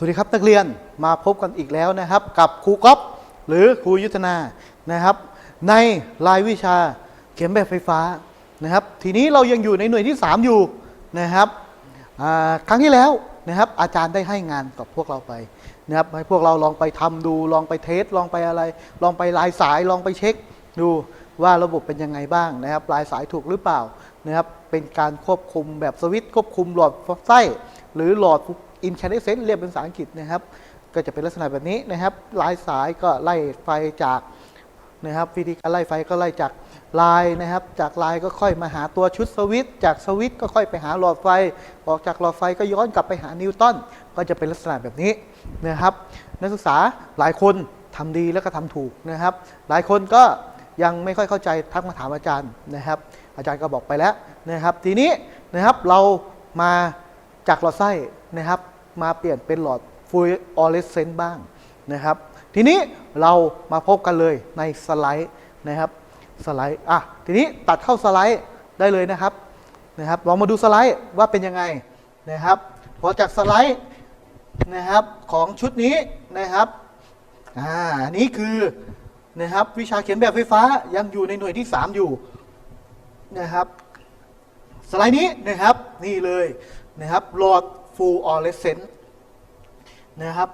สวัสดีครับนักเรียนมาพบกันอีกแล้วนะครับ กับครูก๊อฟหรือครูยุทธนานะครับ ในรายวิชาเขียนแบบไฟฟ้านะครับ ทีนี้เรายังอยู่ในหน่วยที่ 3 อยู่นะครับครั้งที่แล้วนะครับ อาจารย์ได้ให้งานกับพวกเราไปนะครับให้พวกเราลองไปทำดูลองไปเทสลองไปอะไร ลองไปลายสายลองไปเช็ค ดูว่าระบบเป็นยังไงบ้างนะครับลายสายถูกหรือเปล่านะครับเป็นการควบคุมแบบสวิตช์ควบคุมหลอดไส้หรือหลอด อินแค d เซนเรียกเป็นภาษาอังกฤษนะครับ ก็จะเป็นลักษณะแบบนี้นะครับ ลายสายก็ไล่ไฟจากนะครับวิธีการไล่ไฟก็ไล่จากลายนะครับ จากลายก็ค่อยมาหาตัวชุดสวิตจากสวิตก็ค่อยไปหาหลอดไฟ ออกจากหลอดไฟก็ย้อนกลับไปหานิวตันก็จะเป็นลักษณะแบบนี้นะครับ นักศึกษาหลายคนทำดีแล้วก็ทำถูกนะครับ หลายคนก็ยังไม่ค่อยเข้าใจทักมาถามอาจารย์นะครับ อาจารย์ก็บอกไปแล้วนะครับ ทีนี้นะครับเรามาจากหลอดไส้นะครับ มาเปลี่ยนเป็นหลอดฟลูออเรสเซนต์บ้างนะครับ ทีนี้เรามาพบกันเลยในสไลด์นะครับสไลด์อะทีนี้ตัดเข้าสไลด์ได้เลยนะครับนะครับลองมาดูสไลด์ว่าเป็นยังไงนะครับพอจากสไลด์นะครับของชุดนี้นะครับอ่านนี้คือนะครับวิชาเขียนแบบไฟฟ้ายังอยู่ในหน่วยที่ 3 อยู่นะครับสไลด์นี้นะครับนี่เลย นะครับหลอดฟูออเรสเซนต์นะครับ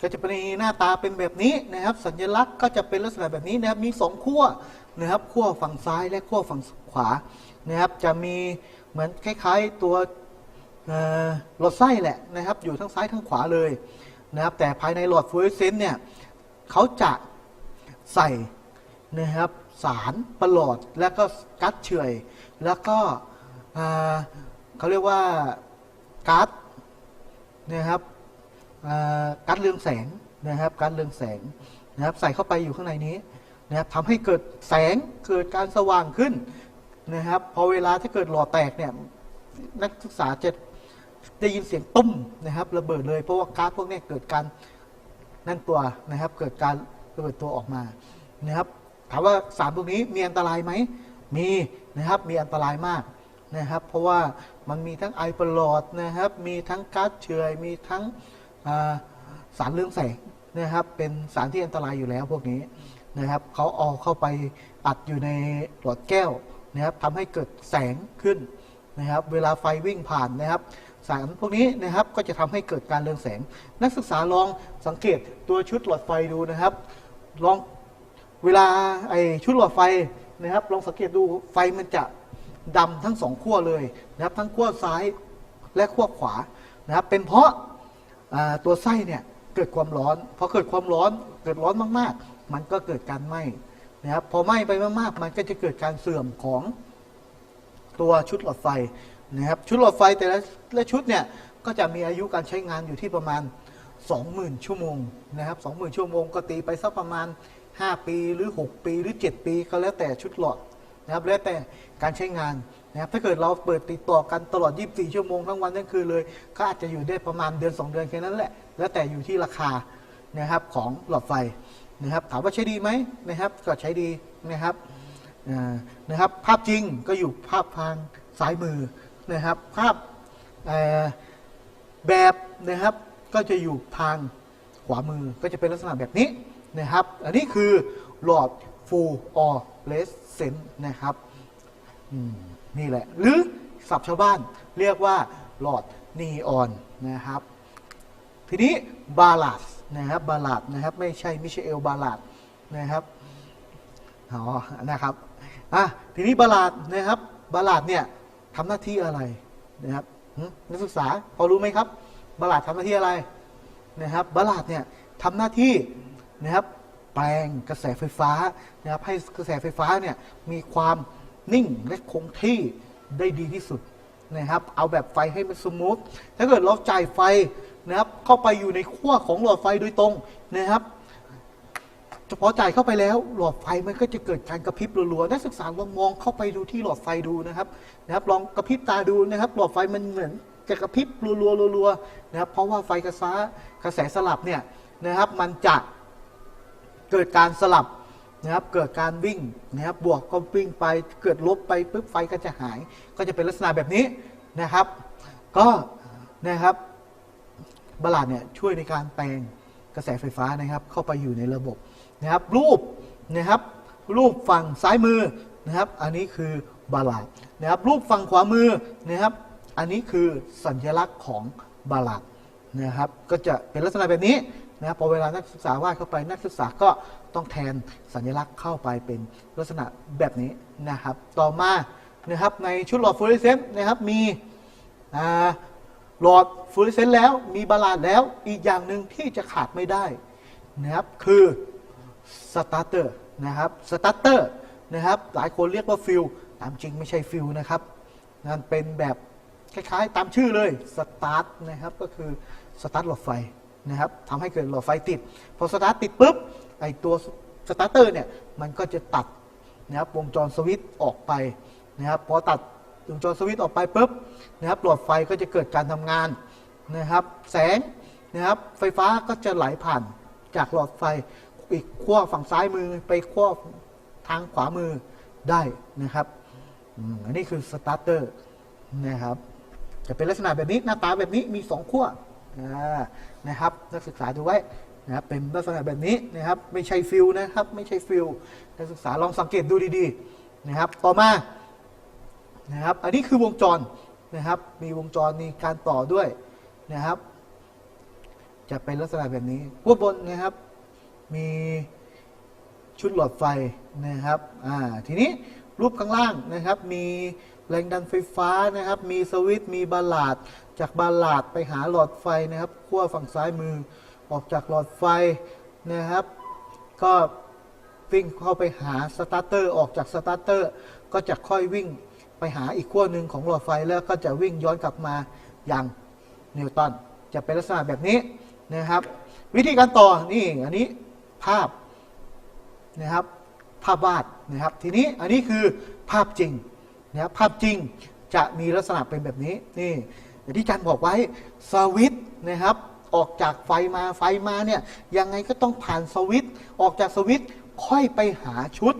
ก็จะเป็นหน้าตาเป็นแบบนี้นะครับ สัญลักษณ์ก็จะเป็นลักษณะแบบนี้นะครับมีสองขั้วนะครับขั้วฝั่งซ้ายและขั้วฝั่งขวานะครับจะมีเหมือนคล้าย ๆตัวหลอดไส้แหละนะครับ อยู่ทั้งซ้ายทั้งขวาเลยนะครับแต่ภายในหลอดฟลูออเรสเซนต์เนี่ยเขาจะใส่นะครับสารประหลอดแล้วก็กัดเฉยแล้วก็เขาเรียกว่า การ์ดนะครับอ่าการ์ดเรืองแสงนะครับการ์ดเรืองแสงนะครับใส่เข้าไปอยู่ข้างในนี้นะครับทำให้เกิดแสงเกิดการสว่างขึ้นนะครับพอเวลาถ้าเกิดหลอดแตกเนี่ยนักศึกษาจะได้ยินเสียงตุ้มนะครับระเบิดเลยเพราะว่าการ์ดพวกนี้เกิดการนั่นตัวนะครับเกิดการระเบิดตัวออกมานะครับถามว่าสารพวกนี้มีอันตรายไหมมีนะครับมีอันตรายมากนะครับเพราะว่า มันมีทั้งไอประหลอดนะครับ มีทั้งก๊าซเฉื่อยมีทั้งสารเรืองแสงนะครับ เป็นสารที่อันตรายอยู่แล้วพวกนี้นะครับเขาเอาเข้าไปอัดอยู่ในหลอดแก้วนะครับทำให้เกิดแสงขึ้นนะครับ เวลาไฟวิ่งผ่านนะครับ สารพวกนี้นะครับก็จะทำให้เกิดการเรืองแสง นักศึกษาลองสังเกตตัวชุดหลอดไฟดูนะครับ ลองเวลาไอชุดหลอดไฟนะครับ ลองสังเกตดูไฟมันจะ ดำทั้งสองขั้วเลยนะครับทั้งขั้วซ้ายและขั้วขวานะครับเป็นเพราะตัวไส้เนี่ยเกิดความร้อนพอเกิดความร้อนเกิดร้อนมากๆ มันก็เกิดการไหม้นะครับพอไหม้ไปมากๆ มันก็จะเกิดการเสื่อมของตัวชุดหลอดไฟนะครับชุดหลอดไฟแต่ละละชุดเนี่ยก็จะมีอายุการใช้งานอยู่ที่ประมาณ 20,000 ชั่วโมงนะครับ20,000 ชั่วโมงก็ตีไปสักประมาณ 5 ปีหรือ 6 ปีหรือ 7 ปีก็แล้วแต่ชุดหลอด นะครับแล้วแต่การใช้งานนะครับถ้าเกิดเราเปิดติดต่อกันตลอด 24 ชั่วโมงทั้งวันทั้งคืนเลย ก็อาจจะอยู่ได้ประมาณเดือน 2 เดือนแค่นั้นแหละ แล้วแต่อยู่ที่ราคานะครับของหลอดไฟนะครับถามว่าใช้ดีไหมนะครับก็ใช้ดีนะครับนะครับภาพจริงก็อยู่ภาพทางซ้ายมือนะครับภาพแบบนะครับก็จะอยู่ทางขวามือก็จะเป็นลักษณะแบบนี้นะครับ อันนี้คือหลอด full or less sense นะครับอืมนี่แหละ หรือศัพท์ชาวบ้านเรียกว่าหลอดนีออนนะครับ ทีนี้บาลาดนะครับบาลาดนะครับ ไม่ใช่มิเชลบาลาดนะครับอ๋อนะครับอะทีนี้บาลาดนะครับ บาลาดเนี่ยทำหน้าที่อะไรนะครับนักศึกษาพอรู้ไหมครับ บาลาดทำหน้าที่อะไรนะครับ บาลาดเนี่ยทำหน้าที่นะครับ แปลงกระแสไฟฟ้านะครับให้กระแสไฟฟ้าเนี่ยมีความนิ่งและคงที่ได้ดีที่สุดนะครับ เอาแบบไฟให้มันสมูทถ้าเกิดเราจ่ายไฟนะครับเข้าไปอยู่ในขั้วของหลอดไฟโดยตรงนะครับเฉพาะจ่ายเข้าไปแล้วหลอดไฟมันก็จะเกิดการกระพริบรัวๆนักศึกษาลองมองเข้าไปดูที่หลอดไฟดูนะครับนะครับลองกระพริบตาดูนะครับ หลอดไฟมันเหมือนจะกระพริบรัวๆรัวๆนะครับเพราะว่าไฟกระแสกระแสสลับเนี่ยนะครับ มันจะ เกิดการสลับนะครับเกิดการวิ่งนะครับบวกก็วิ่งไปเกิดลบไปปุ๊บไฟก็จะหาย ก็จะเป็นลักษณะแบบนี้นะครับ ก็นะครับบาลาดเนี่ยช่วยในการแปลงกระแสไฟฟ้านะครับ เข้าไปอยู่ในระบบนะครับ รูปนะครับ รูปฝั่งซ้ายมือนะครับ อันนี้คือบาลาดนะครับ รูปฝั่งขวามือนะครับ อันนี้คือสัญลักษณ์ของบาลาดนะครับ ก็จะเป็นลักษณะแบบนี้ นะครับพอเวลานักศึกษาวาดเข้าไปนักศึกษาก็ต้องแทนสัญลักษณ์เข้าไปเป็นลักษณะแบบนี้นะครับ ต่อมานะครับในชุดหลอดฟลูออเรสเซนต์นะครับมีหลอดฟลูออเรสเซนต์แล้วมีบาลาดแล้วอีกอย่างหนึ่งที่จะขาดไม่ได้นะครับคือสตาร์เตอร์นะครับสตาร์เตอร์นะครับหลายคนเรียกว่าฟิลตามจริงไม่ใช่ฟิลนะครับนั่นเป็นแบบคล้ายๆ ตามชื่อเลยสตาร์ทนะครับก็คือสตาร์ทหลอดไฟ นะครับทำให้เกิดหลอดไฟติด พอสตาร์ทติดปุ๊บไอตัวสตาร์เตอร์เนี่ยมันก็จะตัดนะครับวงจรสวิตช์ออกไปนะครับพอตัดวงจรสวิตช์ออกไปปุ๊บนะครับหลอดไฟก็จะเกิดการทำงานนะครับแสงนะครับไฟฟ้าก็จะไหลผ่านจากหลอดไฟอีกขั้วฝั่งซ้ายมือไปขั้วทางขวามือได้นะครับอันนี้คือสตาร์เตอร์นะครับจะเป็นลักษณะแบบนี้หน้าตาแบบนี้มีสองขั้วอ่า นะครับนักศึกษาดูไว้นะครับเป็นลักษณะแบบนี้นะครับไม่ใช่ฟิลนะครับไม่ใช่ฟิลนักศึกษาลองสังเกตดูดีๆนะครับต่อมานะครับอันนี้คือวงจรนะครับมีวงจรมีการต่อด้วยนะครับ จะเป็นลักษณะแบบนี้ขั้วบนนะครับมีชุดหลอดไฟนะครับอ่าทีนี้รูปข้างล่างนะครับมีแรงดันไฟฟ้านะครับ มีสวิตช์มีบาลาด จากบาลาดไปหาหลอดไฟนะครับขั้วฝั่งซ้ายมือออกจากหลอดไฟนะครับ ก็วิ่งเข้าไปหาสตาร์เตอร์ออกจากสตาร์เตอร์ก็จะค่อยวิ่งไปหาอีกขั้วหนึ่งของหลอดไฟแล้วก็จะวิ่งย้อนกลับมาอย่างนิวตันจะเป็นลักษณะแบบนี้นะครับ วิธีการต่อนี่อันนี้ภาพนะครับภาพวาดนะครับทีนี้อันนี้คือภาพจริงนะครับภาพจริงจะมีลักษณะเป็นแบบนี้นี่ อย่างที่อาจารย์บอกไว้สวิตนะครับ ออกจากไฟมาไฟมาเนี่ยยังไงก็ต้องผ่านสวิตออกจากสวิตค่อยไปหาชุด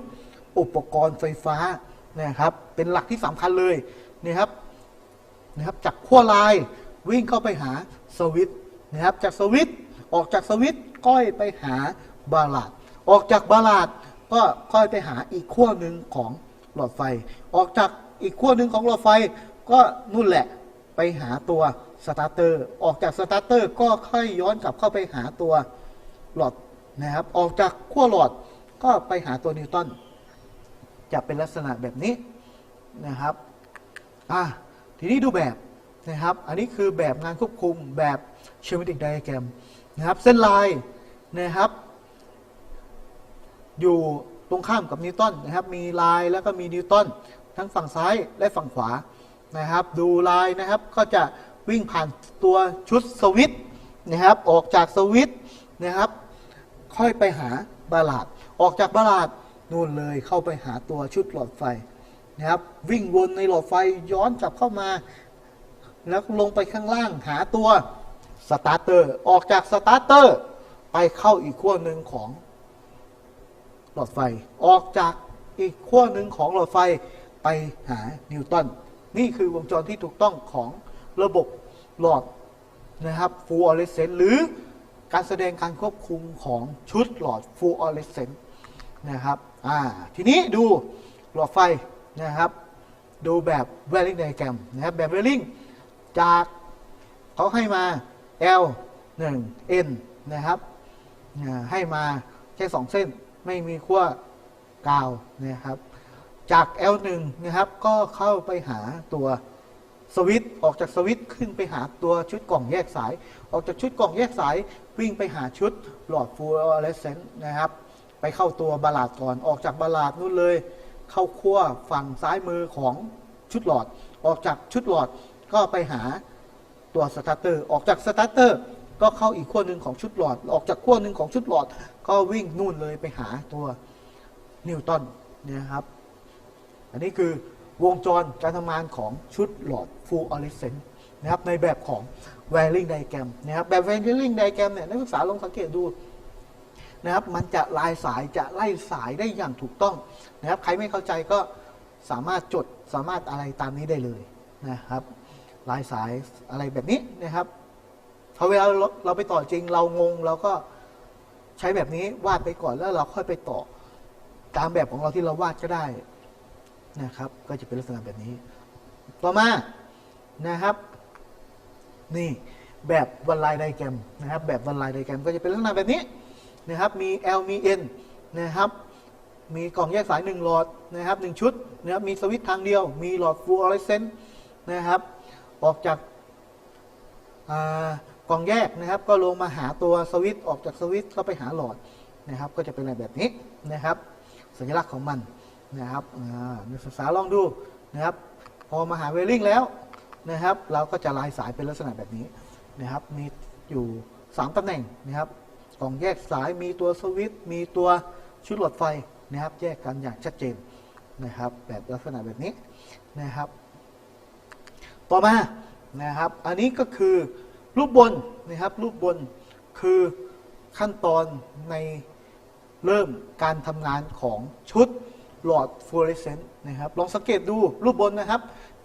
อุปกรณ์ไฟฟ้านะครับ เป็นหลักที่สำคัญเลยนะครับนะครับ จากขั้วลายวิ่งเข้าไปหาสวิตนะครับ จากสวิตออกจากสวิตก้อยไปหาบาลาดออกจากบาลาดก็ค่อยไปหาอีกขั้วหนึ่งของหลอดไฟ ออกจากอีกขั้วหนึ่งของหลอดไฟ ก็นู่นแหละ ไปหาตัวสตาร์เตอร์ ออกจากสตาร์เตอร์ก็ค่อยย้อนกลับเข้าไปหาตัวหลอดนะครับ ออกจากขั้วหลอดก็ไปหาตัวนิวตันจะเป็นลักษณะแบบนี้นะครับอะทีนี้ดูแบบนะครับ อันนี้คือแบบงานควบคุมแบบเชมิติกไดอะแกรมนะครับ เส้นลายนะครับ อยู่ตรงข้ามกับนิวตันนะครับ มีลายแล้วก็มีนิวตันทั้งฝั่งซ้ายและฝั่งขวา นะครับ ดูลายนะครับก็จะวิ่งผ่านตัวชุดสวิตนะครับ ออกจากสวิตนะครับ ค่อยไปหาบาลาดออกจากบาลาดนู่นเลยเข้าไปหาตัวชุดหลอดไฟนะครับ วิ่งวนในหลอดไฟย้อนกลับเข้ามา แล้วลงไปข้างล่างหาตัวสตาร์เตอร์ ออกจากสตาร์เตอร์ไปเข้าอีกขั้วหนึ่งของหลอดไฟ ออกจากอีกขั้วหนึ่งของหลอดไฟไปหานิวตัน นี่คือวงจรที่ถูกต้องของระบบหลอดนะครับฟูออเรสเซนต์หรือการแสดงการควบคุมของชุดหลอดฟูออเรสเซนต์นะครับอ่าทีนี้ดูหลอดไฟนะครับ ดูแบบเวลลิงไดแกรมนะครับแบบเวลลิงจากเขาให้มา L 1 N นะครับให้มาแค่สองเส้นไม่มีขั้วกาวนะครับ จาก L1 นะครับ ก็เข้าไปหาตัวสวิตออกจากสวิตขึ้นไปหาตัวชุดกล่องแยกสาย ออกจากชุดกล่องแยกสายวิ่งไปหาชุดหลอดฟลูออเรสเซนต์นะครับ ไปเข้าตัวบาลาดก่อนออกจากบาลาดนู่นเลย เข้าขั้วฝั่งซ้ายมือของชุดหลอด ออกจากชุดหลอดก็ไปหาตัวสตาร์เตอร์ออกจากสตาร์เตอร์ก็เข้าอีกขั้วหนึ่งของชุดหลอด ออกจากขั้วหนึ่งของชุดหลอด ก็วิ่งนู่นเลยไปหาตัวนิวตันนะครับ อันนี้คือวงจรการทำงานของชุดหลอดฟูออเรสเซนต์นะครับในแบบของ Wiring Diagram นะครับแบบ Wiring Diagram เนี่ยนักศึกษาลองสังเกตดูนะครับมันจะลายสายจะไล่สายได้อย่างถูกต้องนะครับใครไม่เข้าใจก็สามารถจดสามารถอะไรตามนี้ได้เลยนะครับลายสายอะไรแบบนี้นะครับพอเวลาเราไปต่อจริงเรางงเราก็ใช้แบบนี้วาดไปก่อนแล้วเราค่อยไปต่อตามแบบของเราที่เราวาดก็ได้ นะครับ ก็จะเป็นลักษณะแบบนี้ ต่อมานะครับ นี่แบบวันไลน์ไดแกรมนะครับ แบบวันไลน์ไดแกรมก็จะเป็นลักษณะแบบนี้นะครับ มี L มี N นะครับ มีกล่องแยกสาย 1 หลอดนะครับ1ชุดนะครับมีสวิตช์ทางเดียว มีหลอดฟลูออเรสเซนต์นะครับ ออกจากกล่องแยกนะครับ ก็ลงมาหาตัวสวิตช์ออกจากสวิตช์ก็ไปหาหลอดนะครับ ก็จะเป็นอะไรแบบนี้นะครับ สัญลักษณ์ของมัน นะครับอ่านักศึกษาลองดูนะครับ พอมาหาเวลลิ่งแล้วนะครับ เราก็จะลายสายเป็นลักษณะแบบนี้นะครับ มีอยู่ 3ตำแหน่งนะครับกล่องแยกสายมีตัวสวิตช์มีตัวชุดหลอดไฟนะครับ แยกกันอย่างชัดเจนนะครับ แบบลักษณะแบบนี้นะครับ ต่อมานะครับ อันนี้ก็คือรูปบนนะครับ รูปบนคือขั้นตอนในเริ่มการทำงานของชุด หลอดฟลูออเรสเซนต์นะครับลองสังเกตดูรูปบนนะครับ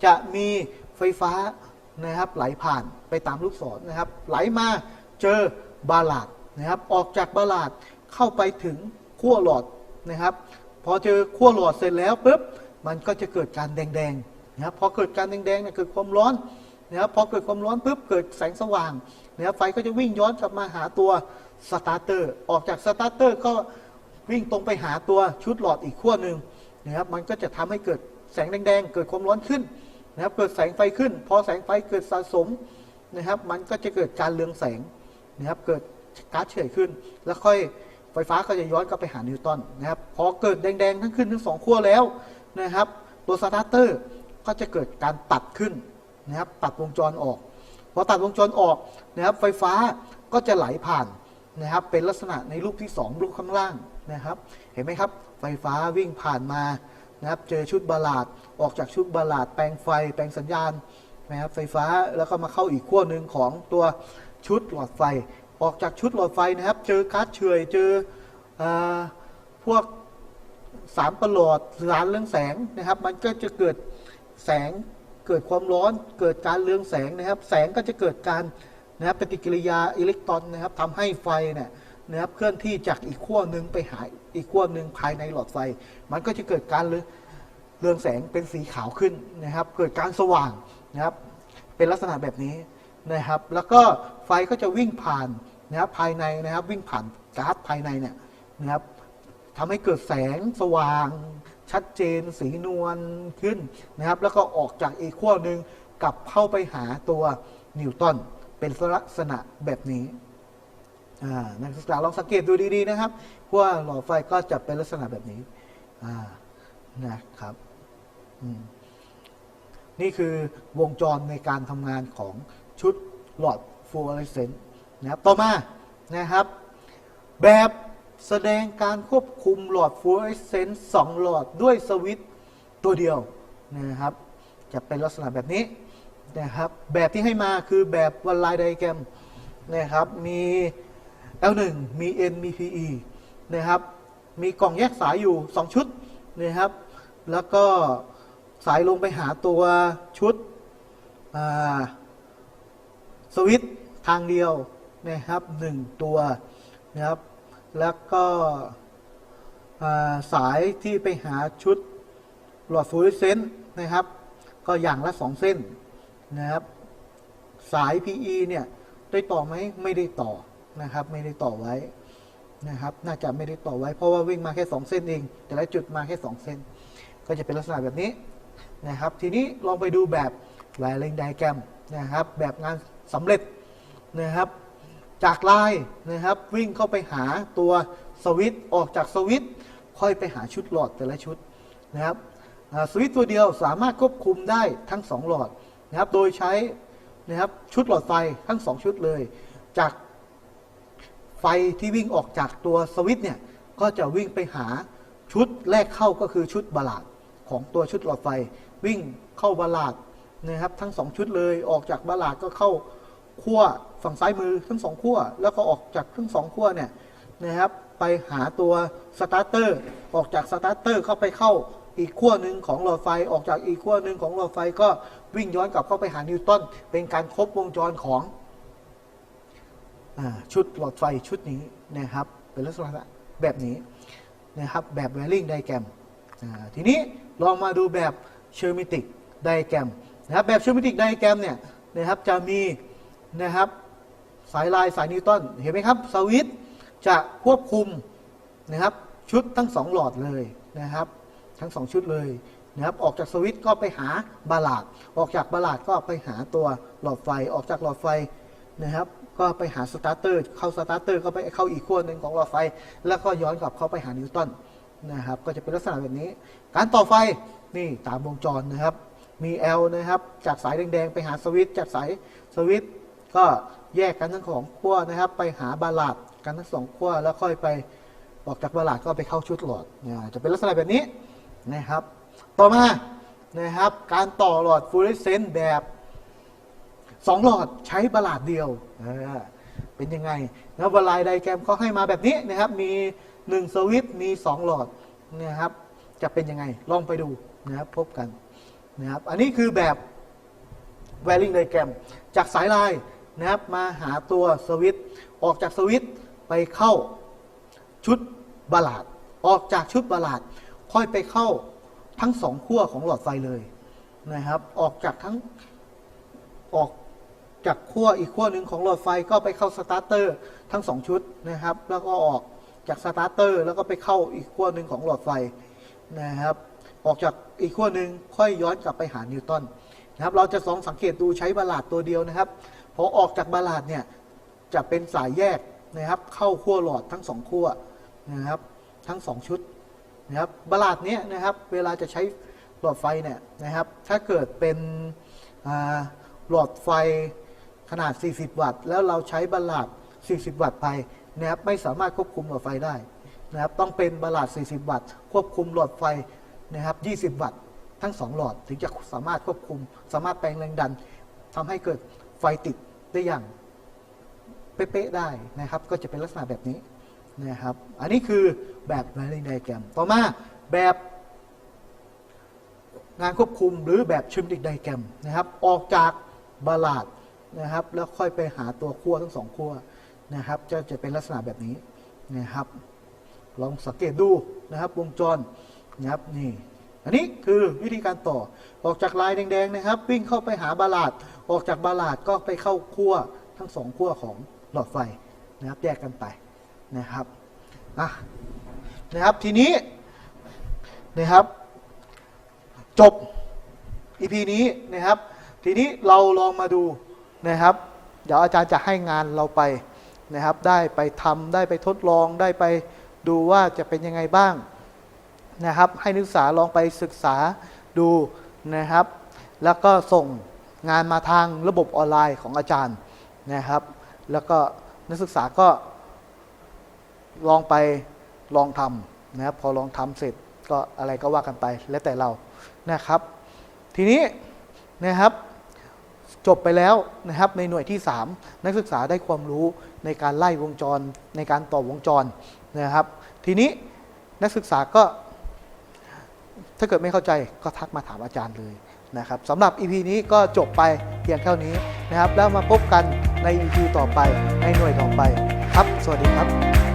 จะมีไฟฟ้านะครับไหลผ่านไปตามลูกศรนะครับ ไหลมาเจอบาลาดนะครับ ออกจากบาลาดเข้าไปถึงขั้วหลอดนะครับ พอเจอขั้วหลอดเสร็จแล้วปุ๊บมันก็จะเกิดการแดงๆนะครับพอเกิดการแดงๆเนี่ยเกิดความร้อนนะครับพอเกิดความร้อนปุ๊บเกิดแสงสว่างนะครับไฟก็จะวิ่งย้อนกลับมาหาตัวสตาร์เตอร์ออกจากสตาร์เตอร์ก็ วิ่งตรงไปหาตัวชุดหลอดอีกขั้วหนึ่งนะครับมันก็จะทำให้เกิดแสงแดง ๆ เกิดความร้อนขึ้นนะครับเกิดแสงไฟขึ้น พอแสงไฟเกิดสะสมนะครับมันก็จะเกิดการเรืองแสงนะครับเกิดก๊าซเฉยขึ้น แล้วค่อยไฟฟ้าก็จะย้อนกลับไปหานิวตันนะครับพอเกิดแดงๆทั้งขึ้นทั้งสองขั้วแล้วนะครับตัวสตาร์เตอร์ก็จะเกิดการตัดขึ้นนะครับตัดวงจรออกพอตัดวงจรออกนะครับไฟฟ้าก็จะไหลผ่านนะครับเป็นลักษณะในรูปที่2รูปข้างล่าง นะครับเห็นไหมครับ ไฟฟ้าวิ่งผ่านมานะครับเจอชุดบาลาดออกจากชุดบาลาดแปลงไฟแปลงสัญญาณนะครับไฟฟ้าแล้วก็มาเข้าอีกขั้วหนึ่งของตัวชุดหลอดไฟ ออกจากชุดหลอดไฟนะครับ เจอก๊าซเฉยเจออพวกสามประหลอดสารเรืองแสงนะครับ มันก็จะเกิดแสงเกิดความร้อนเกิดการเรืองแสงนะครับ แสงก็จะเกิดการนะครับปฏิกิริยาอิเล็กตรอนนะครับทำให้ไฟเนี่ย นะครับเคลื่อนที่จากอีกขั้วหนึ่งไปหาอีกขั้วหนึ่งภายในหลอดไฟ มันก็จะเกิดการเรืองเรืองแสงเป็นสีขาวขึ้นนะครับ เกิดการสว่างนะครับ เป็นลักษณะแบบนี้นะครับ แล้วก็ไฟก็จะวิ่งผ่านนะครับภายในนะครับ วิ่งผ่านก๊าซภายในเนี่ยนะครับทำให้เกิดแสงสว่าง ชัดเจน สีนวลขึ้นนะครับ แล้วก็ออกจากอีกขั้วหนึ่งกลับเข้าไปหาตัวนิวตันเป็นลักษณะแบบนี้ อ่านักศึกษาลองสังเกตดูดีๆนะครับว่าหลอดไฟก็จะเป็นลักษณะแบบนี้อ่านะครับอืมนี่คือวงจรในการทำงานของชุดหลอดฟลูออเรสเซนต์นะครับ ต่อมานะครับ แบบแสดงการควบคุมหลอดฟลูออเรสเซนต์สองหลอดด้วยสวิตตัวเดียวนะครับ จะเป็นลักษณะแบบนี้นะครับ แบบที่ให้มาคือแบบวันไลน์ไดแกรมนะครับ มี L1 มี N มี PE นะครับ มีกล่องแยกสายอยู่ 2 ชุดนะครับ แล้วก็สายลงไปหาตัวชุดสวิตช์ทางเดียวนะครับหนึ่งตัวนะครับ แล้วก็สายที่ไปหาชุดหลอดฟลูออเรสเซนต์นะครับ ก็อย่างละสองเส้นนะครับ สาย PE เนี่ย ได้ต่อไหมไม่ได้ต่อ นะครับ ไม่ได้ต่อไว้นะครับ น่าจะไม่ได้ต่อไว้ เพราะว่าวิ่งมาแค่ 2 เส้นเอง แต่ละจุดมาแค่ 2 เส้น ก็จะเป็นลักษณะแบบนี้นะครับ ทีนี้ลองไปดูแบบ wiring diagram นะครับ แบบงานสำเร็จนะครับ จากลายนะครับวิ่งเข้าไปหาตัวสวิตช์ออกจากสวิตช์ค่อยไปหาชุดหลอดแต่ละชุดนะครับสวิตตัวเดียวสามารถควบคุมได้ทั้ง 2 หลอดนะครับ โดยใช้นะครับชุดหลอดไฟทั้ง 2 ชุดเลย จาก ไฟที่วิ่งออกจากตัวสวิตช์เนี่ยก็จะวิ่งไปหาชุดแรกเข้าก็คือชุดบาลาดของตัวชุดหลอดไฟ วิ่งเข้าบาลาดนะครับทั้งสองชุดเลยออกจากบาลาดก็เข้าขั้วฝั่งซ้ายมือทั้งสองขั้วแล้วก็ออกจากทั้งสองขั้วเนี่ยนะครับไปหาตัวสตาร์เตอร์ออกจากสตาร์เตอร์เข้าไปเข้าอีกขั้วหนึ่งของหลอดไฟออกจากอีกขั้วหนึ่งของหลอดไฟก็วิ่งย้อนกลับเข้าไปหานิวตันเป็นการครบวงจรของ ชุดหลอดไฟชุดนี้นะครับเป็นลักษณะแบบนี้นะครับแบบแวริงไดแกรมทีนี้ลองมาดูแบบเชอร์มิติกไดแกรมนะครับแบบเชอร์มิติกไดแกรมเนี่ยนะครับจะมีนะครับสายลายสายนิวตันเห็นไหมครับสวิตจะควบคุมนะครับชุดทั้งสองหลอดเลยนะครับทั้งสองชุดเลยนะครับออกจากสวิตก็ไปหาบาลาดออกจากบาลาดก็ไปหาตัวหลอดไฟออกจากหลอดไฟนะครับ ก็ไปหาสตาร์เตอร์เข้าสตาร์เตอร์ก็ไปเข้าอีกขั้วหนึ่งของหลอดไฟ แล้วก็ย้อนกลับเข้าไปหานิวตันนะครับก็จะเป็นลักษณะแบบนี้ การต่อไฟนี่ตามวงจรนะครับ มี L นะครับ จากสายแดงๆ ไปหาสวิตจากสายสวิตก็แยกกันทั้งของขั้วนะครับ ไปหาบาลาดกันทั้งสองขั้วแล้วค่อยไปออกจากบาลาดก็ไปเข้าชุดหลอดจะเป็นลักษณะแบบนี้นะครับ ต่อมานะครับ การต่อหลอดฟลูออเรสเซนต์แบบ สองหลอดใช้บาลาดเดียวเป็นยังไงแล้ววลายไดแกรมเขาให้มาแบบนี้นะครับ มีหนึ่งสวิตมีสองหลอดนะครับ จะเป็นยังไงลองไปดูนะครับพบกันนะครับ อันนี้คือแบบแวริงไดแกรมจากสายลายนะครับมาหาตัวสวิตออกจากสวิตไปเข้าชุดบาลาดออกจากชุดบาลาดค่อยไปเข้าทั้งสองขั้วของหลอดไฟเลยนะครับ ออกจากทั้งออก จากขั้วอีกขั้วหนึ่งของหลอดไฟก็ไปเข้าสตาร์เตอร์ทั้งสองชุดนะครับ แล้วก็ออกจากสตาร์เตอร์แล้วก็ไปเข้าอีกขั้วหนึ่งของหลอดไฟนะครับ ออกจากอีกขั้วหนึ่งค่อยย้อนกลับไปหานิวตันนะครับ เราจะลองสังเกตดูใช้บาลาดตัวเดียวนะครับพอออกจากบาลาดเนี่ยจะเป็นสายแยกนะครับ เข้าขั้วหลอดทั้งสองขั้วนะครับ ทั้งสองชุดนะครับบาลาดเนี้ยนะครับ เวลาจะใช้หลอดไฟเนี่ยนะครับ ถ้าเกิดเป็นหลอดไฟ ขนาด 40 วัตต์ แล้วเราใช้บัลลาด 40 วัตต์ไปนะครับไม่สามารถควบคุมหลอดไฟได้นะครับต้องเป็นบัลลาด 40 วัตต์ ควบคุมหลอดไฟนะครับ 20 วัตต์ทั้ง 2 หลอดถึงจะสามารถควบคุม สามารถแปลงแรงดันทำให้เกิดไฟติดได้อย่างเป๊ะๆได้นะครับ ก็จะเป็นลักษณะแบบนี้นะครับ อันนี้คือแบบ Wiring Diagram ต่อมาแบบงานควบคุมหรือแบบชิมดิกไดแกรมนะครับ ออกจากบาลาด นะครับ แล้วค่อยไปหาตัวขั้วทั้งสองขั้วนะครับ จะจะเป็นลักษณะแบบนี้นะครับ ลองสังเกตดูนะครับ วงจรนะครับนี่ อันนี้คือวิธีการต่อออกจากลายแดงๆนะครับ วิ่งเข้าไปหาบาลาดออกจากบาลาดก็ไปเข้าขั้วทั้งสองขั้วของหลอดไฟนะครับแยกกันไปนะครับอะนะครับทีนี้นะครับ จบ EP นี้นะครับ ทีนี้เราลองมาดู นะครับ เดี๋ยวอาจารย์จะให้งานเราไปนะครับ ได้ไปทำได้ไปทดลองได้ไปดูว่าจะเป็นยังไงบ้างนะครับ ให้นักศึกษาลองไปศึกษาดูนะครับ แล้วก็ส่งงานมาทางระบบออนไลน์ของอาจารย์นะครับ แล้วก็นักศึกษาก็ลองไปลองทำนะครับพอลองทำเสร็จก็อะไรก็ว่ากันไปแล้วแต่เรานะครับ ทีนี้นะครับ จบไปแล้วนะครับในหน่วยที่ 3 นักศึกษาได้ความรู้ในการไล่วงจรในการต่อวงจรนะครับ ทีนี้นักศึกษาก็ ถ้าเกิดไม่เข้าใจก็ทักมาถามอาจารย์เลยนะครับสำหรับ EP นี้ก็จบไปเพียงเท่านี้นะครับ แล้วมาพบกันใน EP ต่อไปในหน่วยต่อไปครับ สวัสดีครับ